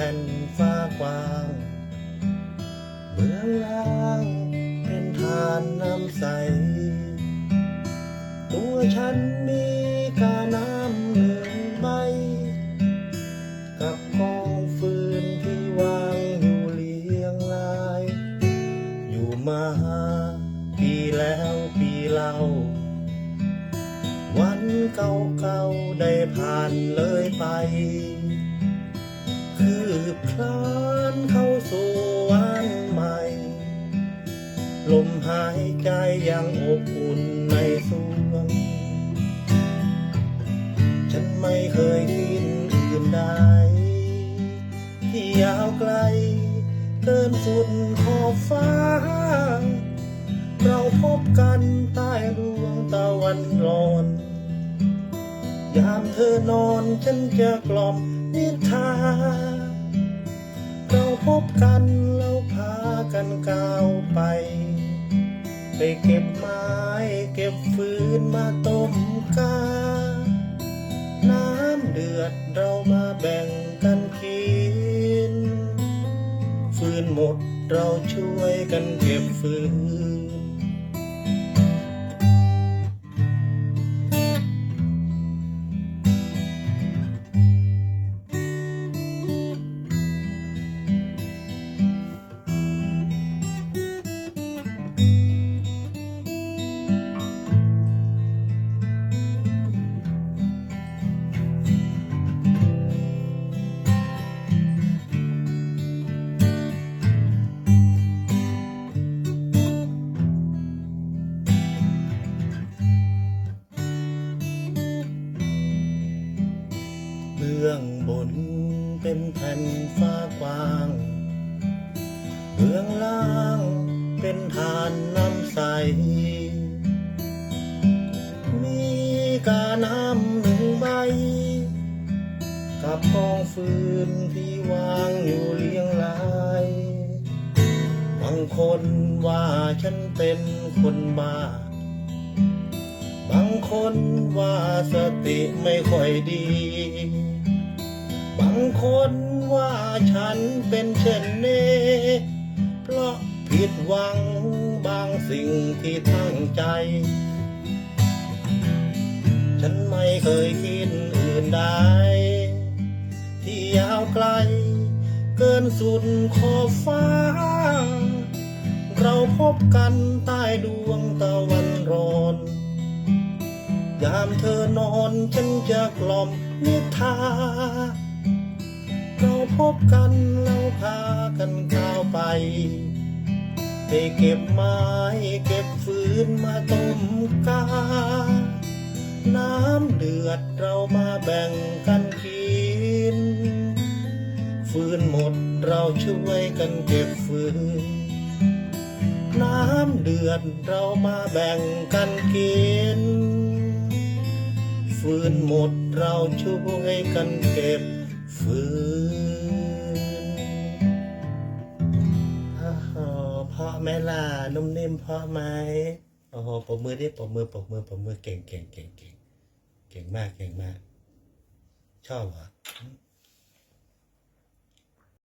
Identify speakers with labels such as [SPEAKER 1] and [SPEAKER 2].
[SPEAKER 1] แผ่นฟ้ากว้างเบื้องล่างเป็นทานน้ำใส ตัวฉันมีกาน้ำหนึ่งใบ กับกองฟืนที่วางอยู่เรียงราย อยู่มาปีแล้วปีเล่า วันเก่าๆได้ผ่านเลยไป บคลานเข้าสู่วันใหม่ ลมหายใจยังอบอุ่นในสวง ฉันไม่เคยคิดอื่นใดที่ยาวไกล เกินสุดขอบฟ้า เราพบกันใต้ดวงตะวันร้อน ยามเธอนอนฉันจะกล่อมนิทรา เราพบกันแล้วพากันก้าวไป ไปเก็บไม้เก็บฟืนมาต้มกา น้ำเดือดเรามาแบ่งกันกิน ฟืนหมดเราช่วยกันเก็บฟืน็นแผ่นฟ้ากว้างเบื้องล่างเป็นทานน้ำใส มีกาน้ำหนึ่งใบ กับกองฟืนที่วางอยู่เรียงรายบางคนว่าฉันเป็นคนบ้า บางคนว่าสติไม่ค่อยดี คนว่าฉันเป็นเช่นนี้เพราะผิดหวังบางสิ่งที่ตั้งใจ ฉันไม่เคยคิดอื่นใดที่ยาวไกล เกินสุดขอบฟ้า เราพบกันใต้ดวงตะวันร้อนยามเธอนอนฉันจะกล่อมนิทาเรา พบกันแล้วพากันก้าวไป ไปเก็บไม้เก็บฟืนมาต้มกา น้ำเดือดเรามาแบ่งกันกิน ฟืนหมดเราช่วยกันเก็บฟืน น้ำเดือดเรามาแบ่งกันกิน ฟืนหมดเราช่วยกันเก็บ ฟืน นุ่มนิ่มเพราะไหมโอ้โหปมมือดิปมมือปมมือปมมือเก่งเก่งเก่งเก่งเก่งมากเก่งมาก ชอบเหรอ